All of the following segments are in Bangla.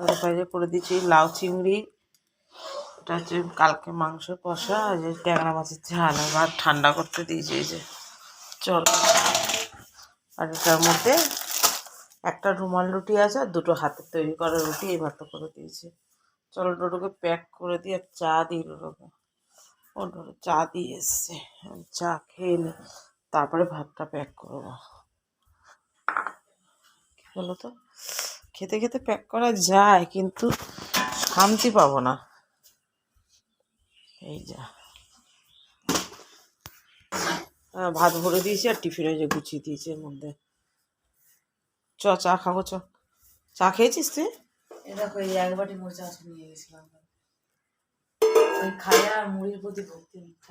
ওর বাইরে করে দিয়েছি লাউ, চিংড়ি, এটা হচ্ছে কালকে মাংস কষা, আর যে ট্যাংরা মাছের ঝাল। আবার ঠান্ডা করতে দিয়েছি এই যে। চল। আর এটার মধ্যে একটা রুমাল রুটি আছে আর দুটো হাতের তৈরি করা রুটি, এই ভাত করে দিয়েছি। চলো, ডোডোকে প্যাক করে দিয়ে আর চা দিই ডোডোকে। ও চা দিয়ে এসছে। চা খেয়ে নি, তারপরে ভাতটা প্যাক করব। কি বলো তো? খেতে খেতে প্যাক করা যায় কিন্তু শান্তি পাবো না। এই যা। হ্যাঁ, ভাত ভরে দিয়েছি আর টিফিনে যে গুছিয়ে দিয়েছি এর মধ্যে। চ চা খাব চ। চা খেয়েছিস তুই? এ দেখো এই এক বাটি মোর চাষ নিয়ে গেছিলাম।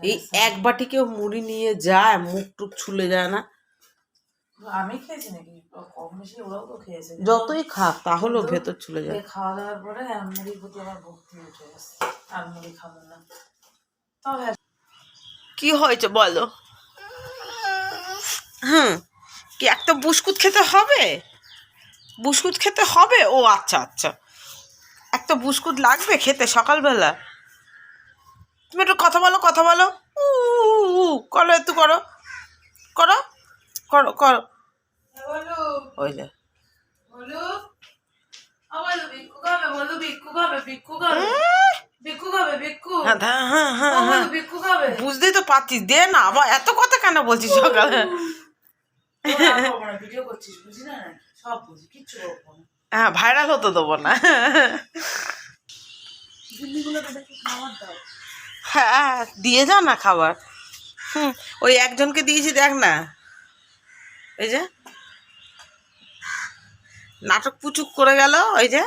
এই এক বাটি কেউ মুড়ি নিয়ে যায় মুখ টুক ছুলে যায় না। আমি খেয়েছি নাকি? কম বেশি ওরাও তো খেয়েছে। যতই খাক তাহলেও ভেতর ছুলে যায় খাওয়া দাওয়ার পরে আর প্রতি আমার ভক্তি উঠে গেছে। আর খাব না। তবে কি হয়েছে বলো? হুম কি একটা বুসকুট খেতে হবে? বুসকুট খেতে হবে? ও আচ্ছা আচ্ছা। একটা বুসকুট লাগবে খেতে সকালবেলা? তুমি একটু কথা বলো কথা বলো। উ, করো একটু করো। করো। করো করো। ওই যে। হ্যাঁ হ্যাঁ হ্যাঁ বুঝতেই তো পারছিস দে না আবার এত কথা কেন বলছিস সকালে? হ্যাঁ ভাইরাল হতে দেবো না। হ্যাঁ দিয়ে যা না খাবার। হুম ওই একজনকে দিয়েছি দেখ না। এই যে। নাটক পুচুক করে গেল, ওই যে।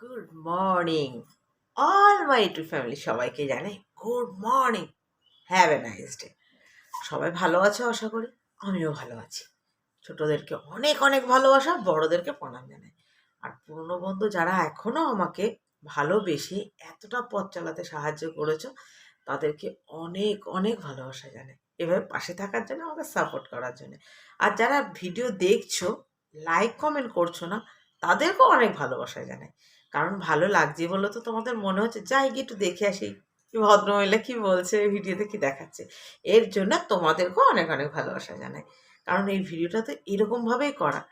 Good morning all my to family সবাইকে জানে good morning have a nice day সবাই ভালো আছো আশা করি। আমিও ভালো আছি। ছোটদেরকে অনেক অনেক ভালোবাসা, বড়দেরকে প্রণাম জানাই। আর পুরনো বন্ধু যারা এখনও আমাকে ভালোবেসে এতটা পথ চালাতে সাহায্য করেছ, তাদেরকে অনেক অনেক ভালোবাসা জানাই। এভাবে পাশে থাকার জন্য, আমাকে সাপোর্ট করার জন্য। আর যারা ভিডিও দেখছ লাইক কমেন্ট করছ না, তাদেরকেও অনেক ভালোবাসা জানাই। কারণ ভালো লাগছে বলে তো তোমাদের মনে হচ্ছে, যাই গিয়ে একটু দেখে আসি। ভদ্রমহিলা কি বলছে? ভিডিওতে কি দেখাচ্ছে? এর জন্য তোমাদেরকেও অনেক অনেক ভালোবাসা জানাই। কারণ এই ভিডিওটা তো এরকমভাবেই করা।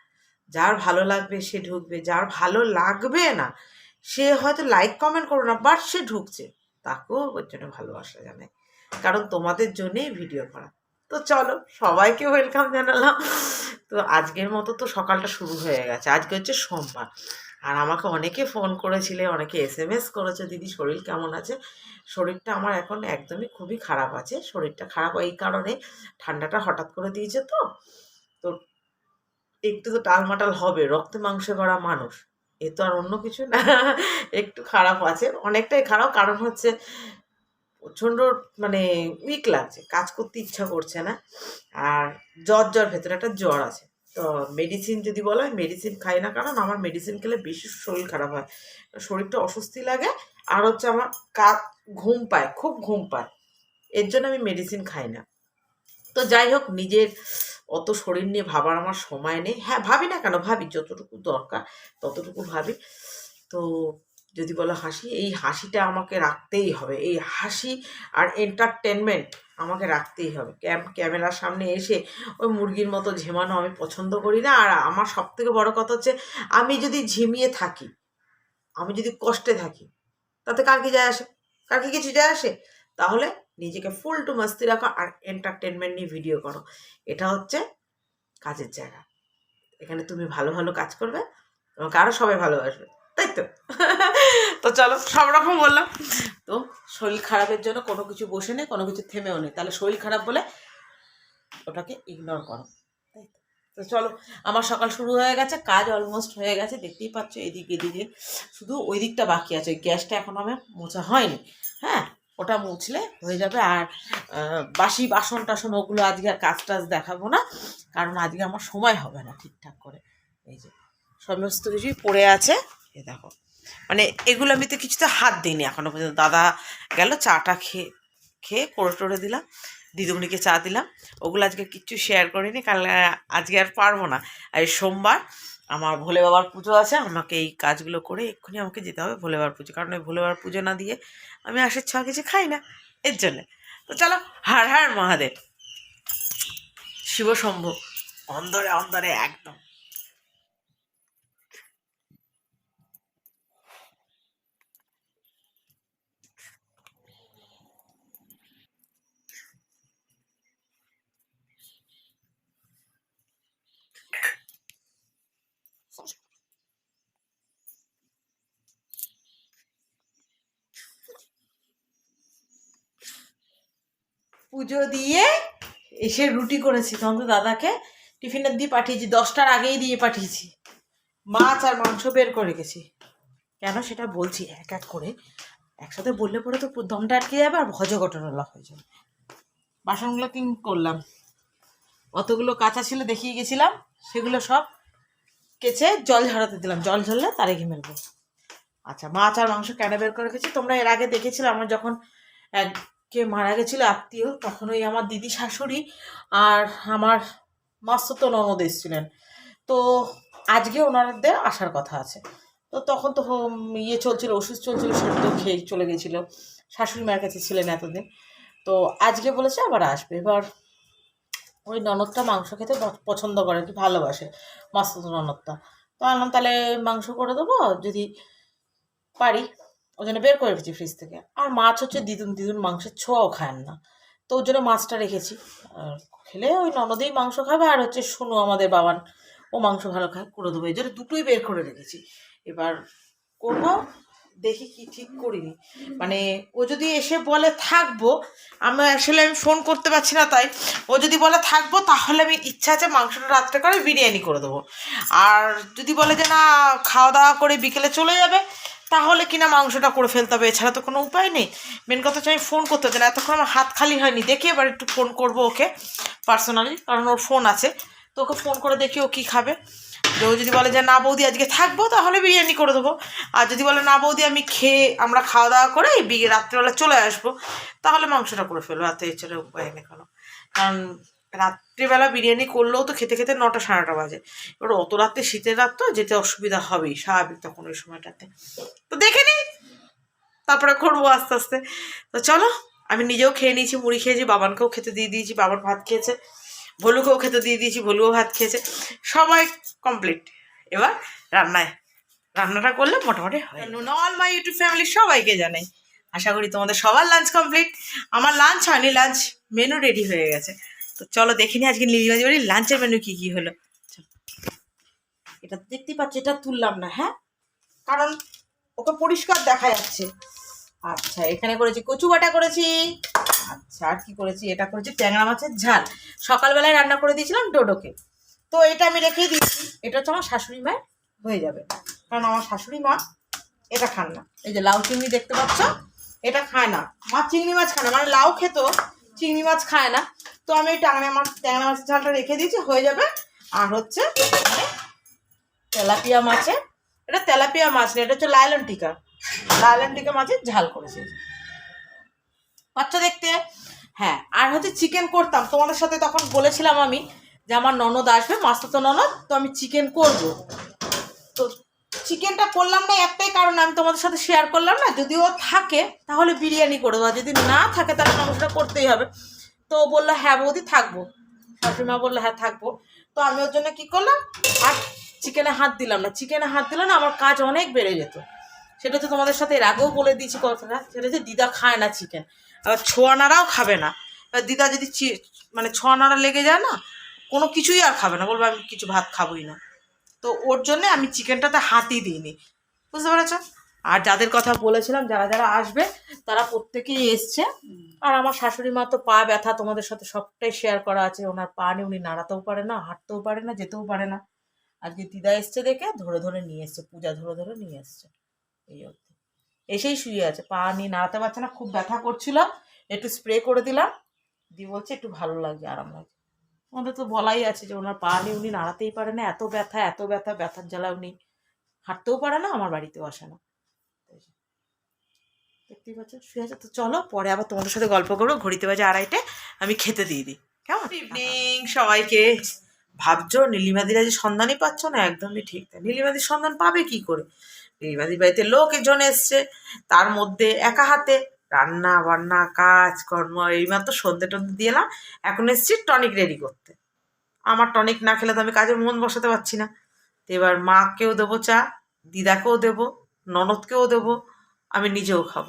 যার ভালো লাগবে সে ঢুকবে, যার ভালো লাগবে না, সে হয়তো লাইক কমেন্ট করো না বাট সে ঢুকছে। তাকেও ওর জন্য ভালোবাসা জানাই। কারণ তোমাদের জন্যেই ভিডিও করা। তো চলো, সবাইকে ওয়েলকাম জানালাম। তো আজকের মতো তো সকালটা শুরু হয়ে গেছে। আজকে হচ্ছে সোমবার। আর আমাকে অনেকে ফোন করেছিলে, অনেকে এস এম এস করেছে, দিদি, শরীর কেমন আছে? শরীরটা আমার এখন একদমই খুবই খারাপ আছে, শরীরটা খারাপ এই কারণে ঠান্ডাটা হঠাৎ করে দিয়েছে তো। তো একটু তো টালমাটাল হবে, রক্ত মাংসে করা মানুষ, এ তো আর অন্য কিছু না, একটু খারাপ আছে। অনেকটাই খারাপ কারণ হচ্ছে প্রচণ্ড মানে উইক লাগছে, কাজ করতে ইচ্ছা করছে না, আর জ্বর জ্বর, ভেতরে একটা জ্বর আছে। মেডিসিন যদি বলা হয় মেডিসিন খাই না কারণ আমার মেডিসিন খেলে বেশি শরীর খারাপ হয়। শরীরটা অস্বস্তি লাগে আর হচ্ছে আমার কাক ঘুম পায়, খুব ঘুম পায়। এর জন্য আমি মেডিসিন খাই না। তো যাই হোক, নিজের অত শরীর নিয়ে ভাবার আমার সময় নেই। হ্যাঁ ভাবি না কেন? ভাবি, যতটুকু দরকার ততটুকু ভাবি। তো যদি বলো হাসি, এই হাসিটা আমাকে রাখতেই হবে। এই হাসি আর এন্টারটেনমেন্ট আমাকে রাখতেই হবে। ক্যাম, ক্যামেরার সামনে এসে ওই মুরগির মতো ঝিমানো আমি পছন্দ করি না। আর আমার সব থেকে বড় কথা হচ্ছে, আমি যদি ঝিমিয়ে থাকি, আমি যদি কষ্টে থাকি, তাতে কার কি যায় আসে? কার কি কিছু যায় আসে? তাহলে নিজেকে ফুল টু মাস্তি রাখো আর এন্টারটেনমেন্ট নিয়ে ভিডিও করো। এটা হচ্ছে কাজের জায়গা। এখানে তুমি ভালো ভালো কাজ করবে, তোমাকে আরও সবাই ভালোবাসবে। তো? তো চলো, সব রকম বললাম। তো শরীর খারাপের জন্য কোনো কিছু বসে নেই, কোনো কিছু থেমেও নেই। তাহলে শরীর খারাপ বলে ওটাকে ইগনোর করো। তাই তো? চলো, আমার সকাল শুরু হয়ে গেছে, কাজ অলমোস্ট হয়ে গেছে, দেখতেই পাচ্ছ এদিক এদিকে। শুধু ওই দিকটা বাকি আছে গ্যাসটা এখন আমার মোছা হয়নি। হ্যাঁ ওটা মুছলে হয়ে যাবে। আর বাসি বাসন টাসন, ওগুলো আজকে আর কাজ টাজ দেখাবো না, কারণ আজকে আমার সময় হবে না ঠিকঠাক করে। এই যে, সমস্ত কিছুই পড়ে আছে। এই দেখো। মানে এগুলো আমি তো কিছুতে হাত দিইনি এখনও পর্যন্ত। দাদা গেল, চাটা খেয়ে খেয়ে করে টোরে দিলাম, দিদিমণিকে চা দিলাম। ওগুলো আজকে কিচ্ছু শেয়ার করিনি কাল আজকে আর পারব না। আর সোমবার আমার ভোলে বাবার পুজো আছে, আমাকে এই কাজগুলো করে এক্ষুনি আমাকে যেতে হবে ভোলে বাবার পুজো। কারণ ওই ভোলে বাবার পুজো না দিয়ে আমি আশের ছ কিছু খাই না, এর জন্যে। তো চলো, হার হার মহাদেব। শিব শম্ভ অন্দরে অন্দরে একদম। পুজো দিয়ে এসে রুটি করেছি। তখন তো দাদাকে টিফিনের দিয়ে পাঠিয়েছি। দশটার আগেই দিয়ে পাঠিয়েছি। মাছ আর মাংস বের করে গেছি। কেন সেটা বলছি এক এক করে। একসাথে বললে পরে তো দমটা আটকে যাবে আর ভজ ঘটনা হয়ে যাবে। বাসনগুলো কি করলাম। অতগুলো কাঁচা ছিল দেখিয়ে গেছিলাম। সেগুলো সব কেচে জল ঝরাতে দিলাম। জল ঝরলে তারে ঘি মেলবো। আচ্ছা মাছ আর মাংস কেন বের করে রেখেছি? তোমরা এর আগে দেখেছিলে, আমার যখন এক কে মারা গেছিল, আত্মীয় তখন ওই আমার দিদি শাশুড়ি আর আমার মাস্তুতো ননদ এসেছিলেন। তো আজকে ওনাদের আসার কথা আছে। তো তখন তো ইয়ে চলছিল, ওষুধ চলছিল, সেটা তো খেয়ে চলে গেছিল। শাশুড়ি মায়ের কাছে ছিলেন এতদিন। তো আজকে বলেছে আবার আসবে। এবার ওই ননদটা মাংস খেতে পছন্দ করে কি ভালোবাসে মাস্তুতো ননদটা। তো আনলাম, তাহলে মাংস করে দেবো, যদি পারি। ওই জন্য বের করে রেখেছি ফ্রিজ থেকে। আর মাছ হচ্ছে দিদুন দিদুন মাংসের ছোঁয়াও খান না। তো ওর জন্য মাছটা রেখেছি। আর খেলে ওই ননদেই মাংস খাবে আর হচ্ছে শুনু আমাদের বাবান, ও মাংস ভালো খায় করে দেবো এই জন্য দুটোই বের করে রেখেছি। এবার করব দেখি কি ঠিক করিনি। মানে ও যদি এসে বলে থাকব, আমি আসলে আমি ফোন করতে পারছি না তাই, ও যদি বলে থাকব, তাহলে আমি ইচ্ছা আছে মাংসটা রাত্রে করে বিরিয়ানি করে দেবো। আর যদি বলে যে না খাওয়া দাওয়া করে বিকেলে চলে যাবে, তাহলে কিনা মাংসটা করে ফেলতে হবে, এছাড়া তো কোনো উপায় নেই। মেন কথা হচ্ছে আমি ফোন করতে হচ্ছে না, এতক্ষণ আমার হাত খালি হয়নি, দেখি এবার একটু ফোন করব ওকে পার্সোনালি কারণ ওর ফোন আছে। তো ওকে ফোন করে দেখি ও কী খাবে। ও যদি বলে যে, না বৌদি, আজকে থাকব, তাহলে বিরিয়ানি করে দেবো। আর যদি বলে, না বৌদি, আমি খেয়ে, আমরা খাওয়া দাওয়া করে রাত্রেবেলা চলে আসব, তাহলে মাংসটা করে ফেলব রাতে এছাড়া উপায় নেই কোনো। কারণ রাত্রিবেলা বিরিয়ানি করলেও তো খেতে খেতে নটা সাড়ে নটা বাজে। এবার অত রাত্রে শীতের রাত তো যেতে অসুবিধা হবেই স্বাভাবিক তখন ওই সময়টাতে। তো দেখে নিই তারপরে করব আস্তে আস্তে। তো চলো, আমি নিজেও খেয়ে নিয়েছি, মুড়ি খেয়েছি, বাবানকেও খেতে দিয়ে দিয়েছি বাবার ভাত খেয়েছে। ভলুকেও খেতে দিয়ে দিয়েছি, ভলুও ভাত খেয়েছে। সবাই কমপ্লিট এবার রান্নায়। রান্নাটা করলে মোটামুটি হয়। অল মাই ইউটিউব ফ্যামিলি সবাইকে জানাই। আশা করি তোমাদের সবার লাঞ্চ কমপ্লিট আমার লাঞ্চ হয়নি লাঞ্চ মেনু রেডি হয়ে গেছে। তো চলো দেখে দেখিনি আজকে নীলিমাজি বাড়ির লাঞ্চের মেনু কী কী হলো। এটা দেখতেই পাচ্ছি, এটা তুললাম না হ্যাঁ? কারণ ওকে পরিষ্কার দেখা যাচ্ছে। আচ্ছা এখানে করেছি কচু বাটা করেছি। আচ্ছা আর কি করেছি? এটা করেছি ট্যাংরা মাছের ঝাল। সকালবেলায় রান্না করে দিয়েছিলাম ডোডোকে। তো এটা আমি রেখেই দিচ্ছি এটা হচ্ছে আমার শাশুড়ি মায়ের হয়ে যাবে। কারণ আমার শাশুড়ি মা এটা খান না। এই যে লাউ চিংড়ি দেখতে পাচ্ছ? এটা খায় না। মা চিংড়ি মাছ খায় না। মানে লাউ খেত, চিংড়ি মাছ খায় না। তো আমি ট্যাংরা মাছ, ট্যাংরা মাছের ঝালটা রেখে দিয়েছি, হয়ে যাবে। আর হচ্ছে এখানে তেলাপিয়া মাছে এটা তেলাপিয়া মাছ না, এটা হচ্ছে লাইলন টিকা। লাইলন টিকা মাছের ঝাল করেছে। বাচ্চা দেখতে। হ্যাঁ আর হচ্ছে চিকেন করতাম। তোমাদের সাথে তখন বলেছিলাম আমি যে আমার ননদ আসবে মাস্তো তো ননদ, তো আমি চিকেন করব। তো চিকেনটা করলাম না, একটাই কারণ আমি তোমাদের সাথে শেয়ার করলাম না, যদি ও থাকে, তাহলে বিরিয়ানি করে আর যদি না থাকে, তাহলে মাংসটা করতেই হবে। তো বলল হ্যাঁ বৌদি, থাকব। শাশুড়িমা বলল হ্যাঁ থাকব। তো আমি ওর জন্য কী করলাম, আর চিকেনে হাত দিলাম না। চিকেনে হাত দিলে না আমার কাজ অনেক বেড়ে যেত। সেটা তো তোমাদের সাথে এর আগেও বলে দিয়েছি কথাটা, সেটা যে দিদা খায় না চিকেন আবার ছোয়ানারাও খাবে না। এবার দিদা যদি মানে ছোয়ানারা লেগে যায় না, কোনো কিছুই আর খাবে না, বলব আমি কিছু ভাত খাবোই না। তো ওর জন্যে আমি চিকেনটাতে হাতই দিইনি। বুঝতে পেরেছ? আর যাদের কথা বলেছিলাম, যারা যারা আসবে, তারা প্রত্যেকেই এসছে। আর আমার শাশুড়ি মা তো পা ব্যথা, তোমাদের সাথে সবটাই শেয়ার করা আছে। ওনার পা নিয়ে উনি নাড়াতেও পারে না, হাঁটতেও পারে না, যেতেও পারে না। আজকে দিদা এসছে দেখে ধরে ধরে নিয়ে এসছে, পূজা ধরে ধরে নিয়ে এসছে। এই অবধি। এসেই শুয়ে আছে পা নিয়ে নাড়াতে পারছে না খুব ব্যথা করছিল একটু স্প্রে করে দিলাম দিয়ে বলছে একটু ভালো লাগছে আরাম লাগছে আমাদের তো বলাই আছে যে ওনার পা নিয়ে উনি নাড়াতেই পারে না এত ব্যথা এত ব্যথা ব্যথার জ্বালা উনি হাঁটতেও পারে না আমার বাড়িতেও আসে না। দেখতেই পাচ্ছ শুয়ে আছে তো চলো পরে আবার তোমাদের সাথে গল্প করব ঘড়িতে বাজে আড়াইটে আমি খেতে দিয়ে দিই। কেমন? ইভিনিং সবাইকে। ভাবছ নীলিমাদিরা যে সন্ধানই পাচ্ছ না একদমই ঠিক তাই। নীলিমাদির সন্ধান পাবে কি করে? নীলিমাদির বাড়িতে লোকজন এসছে, তার মধ্যে একা হাতে রান্না বান্না, কাজ, কর্ম, এইমাত্র সন্ধে টন্ধে দিয়ে এলাম। এখন এসছি টনিক রেডি করতে। আমার টনিক না খেলে তো আমি কাজে মন বসাতে পারছি না। তো এবার মাকেও দেবো চা, দিদাকেও দেবো, ননদকেও দেবো, আমি নিজেও খাব।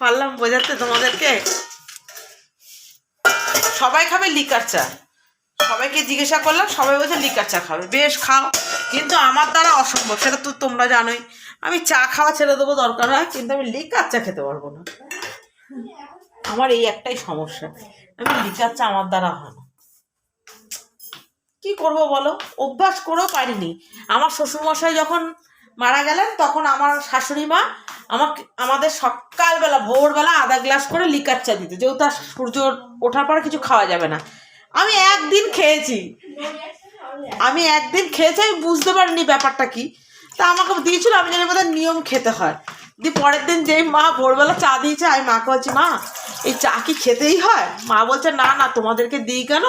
পারলাম বোঝাতে তোমাদেরকে? সবাই খাবে লিকার চা। সবাইকে জিজ্ঞাসা করলাম, সবাই বলছে, লিকার চা খাবে। বেশ, খাও। কিন্তু আমার দ্বারা অসম্ভব, সেটা তো তোমরা জানোই। আমি চা খাওয়া ছেড়ে দেবো, দরকার হয়, কিন্তু আমি লিকার চা খেতে পারব না। আমার এই একটাই সমস্যা, আমি লিকার চা আমার দ্বারা হয় না। কি করব বলো? অভ্যাস করেও পারিনি। আমার শ্বশুরমশাই যখন মারা গেলেন, তখন আমার শাশুড়ি মা আমাকে, আমাদের সকালবেলা, ভোরবেলা আধা গ্লাস করে লিকার চা দিত। যেহেতু সূর্য ওঠার পরে কিছু খাওয়া যাবে না। আমি একদিন খেয়েছি। আমি একদিন খেয়েছি, আমি বুঝতে পারিনি ব্যাপারটা কি। তা আমাকে দিয়েছিল, আমি জানি বোধহয় নিয়ম খেতে হয়। দিয়ে পরের দিন যেই মা ভোরবেলা চা দিয়েছে, আমি মাকে বলছি, মা, এই চা কি খেতেই হয়? মা বলছে, না না, তোমাদেরকে দিই কেন?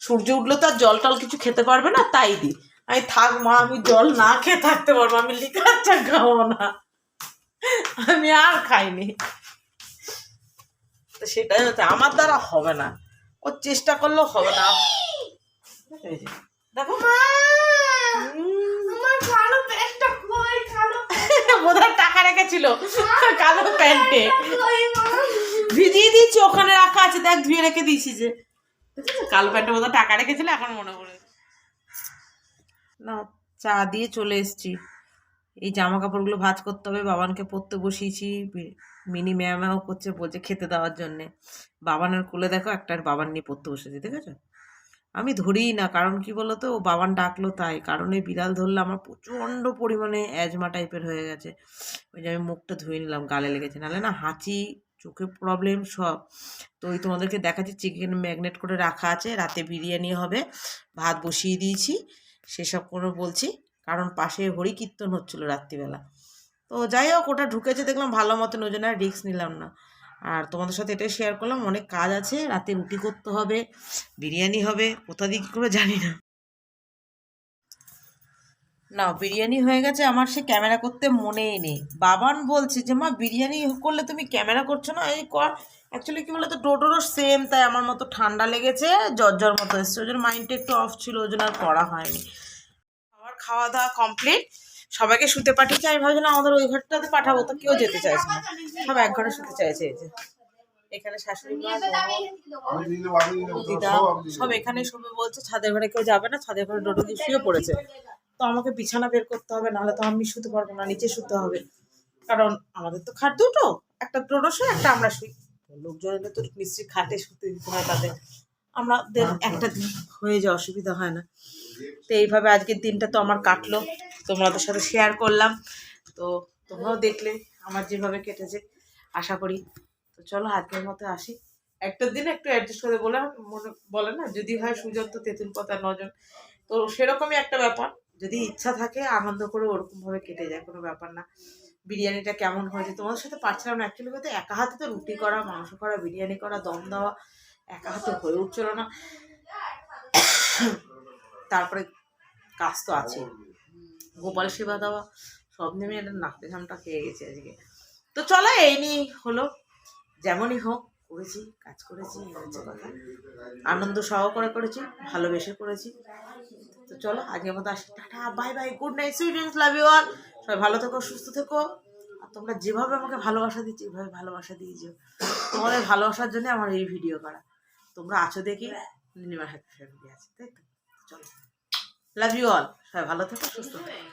সূর্য উঠলে তো আর জল টল কিছু খেতে পারবে না, তাই দিই। আমি, থাক মা, আমি জল না খেয়ে থাকতে পারব, আমি লিকার চা খাব না। আমি আর খাইনি। সেটাই হচ্ছে, আমার দ্বারা হবে না। ও চেষ্টা করলেও হবে না। দেখো। বোধহয় টাকা রেখেছিল কালো প্যান্টে। ভিজিয়ে দিয়েছি ওখানে রাখা আছে দেখ ধুয়ে রেখে দিয়েছি যে? কালো প্যান্টে বোধহয় টাকা রেখেছিল এখন মনে পড়ে না চা দিয়ে চলে এসেছি। এই জামা কাপড়গুলো ভাজ করতে হবে, বাবানকে পরতে বসিয়েছি মিনি ম্যামাও করছে বলছে খেতে দেওয়ার জন্যে। বাবানের কোলে দেখো একটা বাবান নিয়ে পড়তে বসেছি দেখেছ আমি ধরিই না, কারণ কি বলো তো ও বাবান ডাকলো তাই, কারণ এই বিড়াল ধরলে আমার প্রচণ্ড পরিমাণে অ্যাজমা টাইপের হয়ে গেছে। ওই যে আমি মুখটা ধুয়ে নিলাম, গালে লেগেছে, নাহলে না হাঁচি, চোখে প্রবলেম সব। তো ওই তোমাদেরকে দেখাচ্ছি চিকেন ম্যাগনেট করে রাখা আছে, রাতে বিরিয়ানি হবে, ভাত বসিয়ে দিয়েছি, সেসব করে বলছি। কারণ পাশে হরি কীর্তন হচ্ছিল রাত্রিবেলা। তো যাই হোক, ওটা ঢুকেছে, দেখলাম ভালো মতন ওই জন্য রিক্স নিলাম না। আর তোমাদের সাথে এটাই শেয়ার করলাম, অনেক কাজ আছে, রাতে রুটি করতে হবে, বিরিয়ানি হবে, কোথা দিয়ে কী করে জানি না। না, বিরিয়ানি হয়ে গেছে, আমার সে ক্যামেরা করতে মনেই নেই। বাবান বলছে যে, মা, বিরিয়ানি করলে তুমি ক্যামেরা করছ না? এই কর অ্যাকচুয়ালি কি বলতো, ডোডোরও সেম তাই আমার মতো ঠান্ডা লেগেছে জ্বর জ্বর মতো এসছে, ওই জন্য মাইন্ডটা একটু অফ ছিল, ওই জন্য আর করা হয়নি। খাওয়া দাওয়া কমপ্লিট সবাইকে শুতে পাঠিয়েছি। আমি ভাবছিলাম আমাদের ওই ঘরটাতে পাঠাবো, তো কেউ যেতে চাইছে না। সব এক ঘরে শুতে চাইছে এই যে। এখানে শাশুড়ি দিদা, সব এখানেই শোবে বলছে, ছাদের ঘরে কেউ যাবে না, ছাদের ঘরে ডোডো শুয়ে পড়েছে। তো আমাকে বিছানা বের করতে হবে, নাহলে তো আমি শুতে পারব না, নিচে শুতে হবে। কারণ আমাদের তো খাট দুটো, একটা ডোডো শুয়ে, একটা আমরা শুই। লোকজন এলে তো নিশ্চয়ই খাটে শুতে দিতে হয় তাদের। আমাদের একটা দিন হয়ে যায় অসুবিধা হয় না। তো এইভাবে আজকের দিনটা তো আমার কাটলো। তোমাদের সাথে শেয়ার করলাম। তো তোমরাও দেখলে আমার যেভাবে কেটেছে, আশা করি। তো চলো আজকের মতো আসি। একটা দিন একটু অ্যাডজাস্ট করে বলে মনে বলে না, যদি হয় সুযন্ত তেঁতুল পাতা নজন। তো সেরকমই একটা ব্যাপার। যদি ইচ্ছা থাকে, আনন্দ করে ওরকমভাবে কেটে যায়, কোনো ব্যাপার না। বিরিয়ানিটা কেমন হয়েছে তোমাদের সাথে পারছিলাম না। অ্যাকচুয়ালি বলতে একা হাতে তো রুটি করা, মাংস করা, বিরিয়ানি করা, দম দেওয়া, একা হাতে হয়ে উঠছিল না। তারপরে কাজ তো আছে। গোপাল সেবা দেওয়া সব নেমে একটা নাকতে ঝামটা খেয়ে গেছে আজকে। তো চলো এই নিয়ে হলো। যেমনই হোক করেছি কাজ করেছি হচ্ছে কথা। আনন্দ সহকারে করেছি ভালোবেসে করেছি। তো চলো আজকের মতো আসি। Tata bye bye good night sweet dreams love you all. সবাই ভালো থেকো সুস্থ থেকো। আর তোমরা যেভাবে আমাকে ভালোবাসা দিচ্ছ এইভাবে ভালোবাসা দিয়ে যেও। তোমাদের ভালোবাসার জন্য আমার এই ভিডিও করা। তোমরা আছো দেখি নীলিমা হ্যাপি ফ্যামিলি আছে তাই তো? চলো। লাভ ইউ অল সবাই ভালো থাকো সুস্থ থেকো।